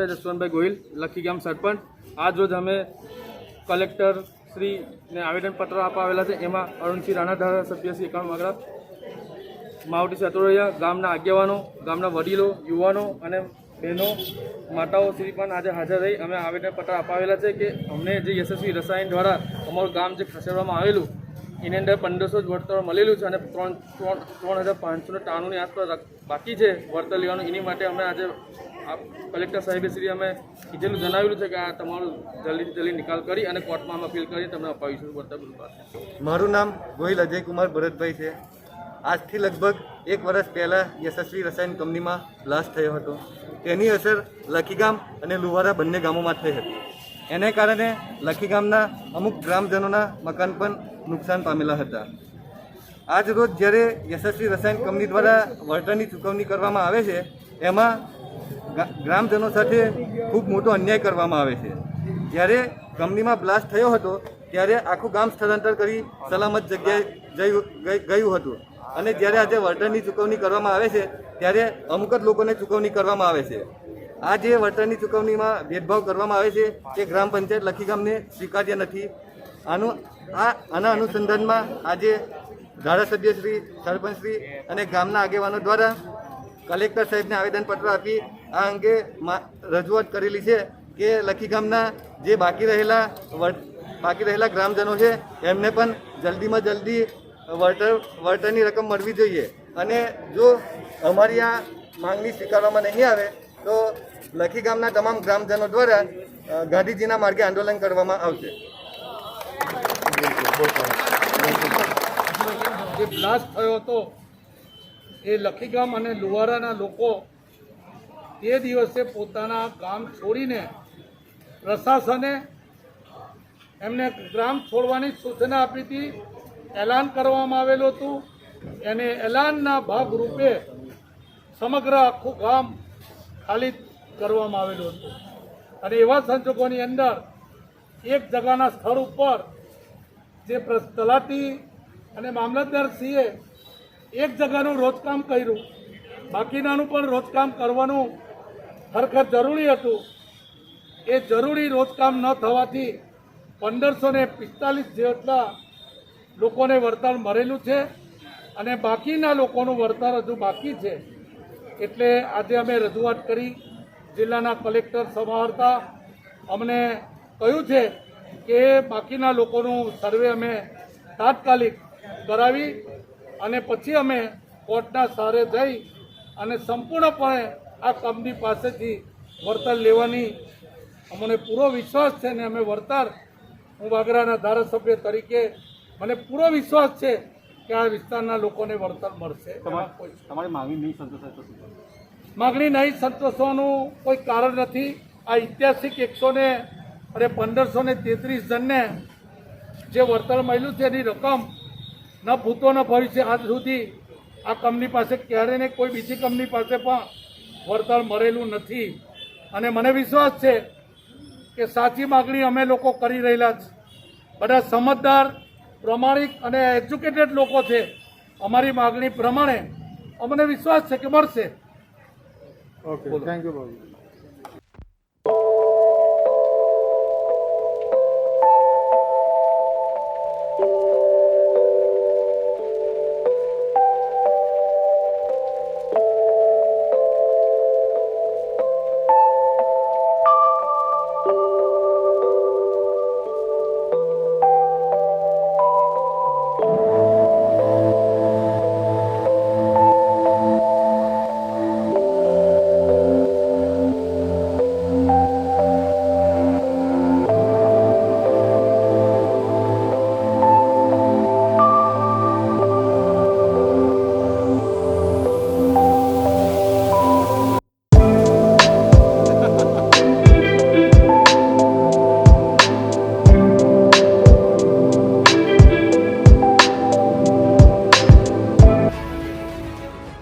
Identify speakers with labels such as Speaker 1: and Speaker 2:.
Speaker 1: શૈલેષભાઈ જસવંતભાઈ ગોહિલ લખી ગામ સરપંચ. આજ રોજ અમે કલેક્ટર શ્રીને આવેદનપત્ર આપવા આવેલા છે. એમાં અરુણસિંહ રાણા ધારાસભ્ય શ્રી એકાઉન્ટ માગરા માવટી સતોડિયા ગામના આગેવાનો, ગામના વડીલો, યુવાનો અને બહેનો, માતાઓ શ્રી પણ આજે હાજર રહી. અમે આવેદનપત્ર અપાવેલા છે કે અમને જે યશસ્વી રસાયણ દ્વારા અમારું ગામ જે ખસેડવામાં આવેલું, એની અંદર પંદરસો જ વળતર મળેલું છે અને ત્રણ ત્રણ ત્રણ હજાર પાંચસો ને આસપાસ બાકી છે વળતર લેવાનું, એની માટે અમે આજે કલેક્ટર સાહેબે શ્રી અમે કીધેલું, જણાવેલું છે કે આ તમારું જલ્દીથી જલ્દી નિકાલ કરી અને કોર્ટમાં અમે અપીલ કરી, તમને અપાવીશું વળતર પાસે
Speaker 2: મારું નામ ગોહિલ અજયકુમાર ભરતભાઈ છે. આજથી લગભગ એક વર્ષ પહેલાં યશસ્વી રસાયણ કંપનીમાં બ્લાસ્ટ થયો હતો. તેની અસર લખીગામ અને લુવારા બંને ગામોમાં થઈ હતી. એને કારણે લખીગામના અમુક ગ્રામજનોના મકાન પણ નુકસાન પામેલા હતા. આજ રોજ જ્યારે યશસ્વી રસાયણ કંપની દ્વારા વળતરની ચૂકવણી કરવામાં આવે છે, એમાં ગ્રામજનો સાથે ખૂબ મોટો અન્યાય કરવામાં આવે છે. જ્યારે કંપનીમાં બ્લાસ્ટ થયો હતો, ત્યારે આખું ગામ સ્થળાંતર કરી સલામત જગ્યાએ ગયું હતું. અને જ્યારે આજે વળતરની ચૂકવણી કરવામાં આવે છે, ત્યારે અમુક જ લોકોને ચૂકવણી કરવામાં આવે છે. આ જે વળતરની ચૂકવણીમાં ભેદભાવ કરવામાં આવે છે તે ગ્રામ પંચાયત લખી ગામને સ્વીકાર્ય નથી. આનું, આ, આના અનુસંધાનમાં આજે ધારાસભ્યશ્રી સરપંચશ્રી અને ગામના આગેવાનો દ્વારા કલેક્ટર સાહેબને આવેદનપત્ર આપી આ અંગે રજૂઆત કરેલી છે કે લખી ગામના જે બાકી રહેલા બાકી રહેલા ગ્રામજનો છે, એમને પણ જલ્દીમાં જલ્દી વળતર, વળતરની રકમ મળવી જોઈએ. અને જો અમારી આ માંગણી સ્વીકારવામાં નહીં આવે, તો લખી ગામના તમામ ગ્રામજનો દ્વારા ગાંધીજીના માર્ગે આંદોલન કરવામાં આવશે.
Speaker 3: જે બ્લાસ્ટ થયો હતો, એ લખીગામ અને લુવારાના લોકો તે દિવસે પોતાના ગામ છોડીને પ્રશાસને એમને ગ્રામ છોડવાની સૂચના આપી હતી. એલાન કરવામાં આવેલું હતું. એને એલાનના ભાગરૂપે સમગ્ર આખું ગામ ખાલી કરવામાં આવેલું હતું. અને એવા સંજોગોની અંદર એક જગાના સ્થળ ઉપર જે તલાટી અને મામલતદાર સિંહે એક જગાનું રોજકામ કર્યું. બાકીનાનું પણ રોજકામ કરવાનું ખરેખર જરૂરી હતું. એ જરૂરી રોજકામ ન થવાથી પંદરસો ને પિસ્તાલીસ જેટલા લોકોને વળતર મળેલું છે અને બાકીના લોકોનું વળતર હજુ બાકી છે. એટલે આજે અમે રજૂઆત કરી. જિલ્લાના કલેક્ટર સમાહર્તા અમને કહ્યું છે કે બાકીના લોકોનું સર્વે અમે તાત્કાલિક કરાવી અને પછી અમે કોર્ટના સહારે જઈ અને સંપૂર્ણપણે આ કંપની પાસેથી વળતર લેવાની અમને પૂરો વિશ્વાસ છે ને અમે વળતર હું વાગરાના ધારાસભ્ય તરીકે મને પૂરો વિશ્વાસ છે કે આ વિસ્તારના લોકોને વળતર મળશે
Speaker 4: તમારી માંગણી નહીં સંતોષાય?
Speaker 3: માગણી નહીં સંતોષવાનું કોઈ કારણ નથી આ ઐતિહાસિક એકસો ને અને પંદરસો ને તેત્રીસ જણને જે વળતર મળ્યું છે એની રકમ ન ભૂતો ન ભવિષ્ય આજ સુધી આ કંપની પાસે ક્યારે ને કોઈ બીજી કંપની પાસે પણ વળતર મળેલું નથી. અને મને વિશ્વાસ છે કે સાચી માગણી અમે લોકો કરી રહેલા છે બધા સમજદાર પ્રમાણિક અને એજ્યુકેટેડ લોકો છે. અમારી માગણી પ્રમાણે અમને વિશ્વાસ છે કે મળશે.
Speaker 1: Okay thank you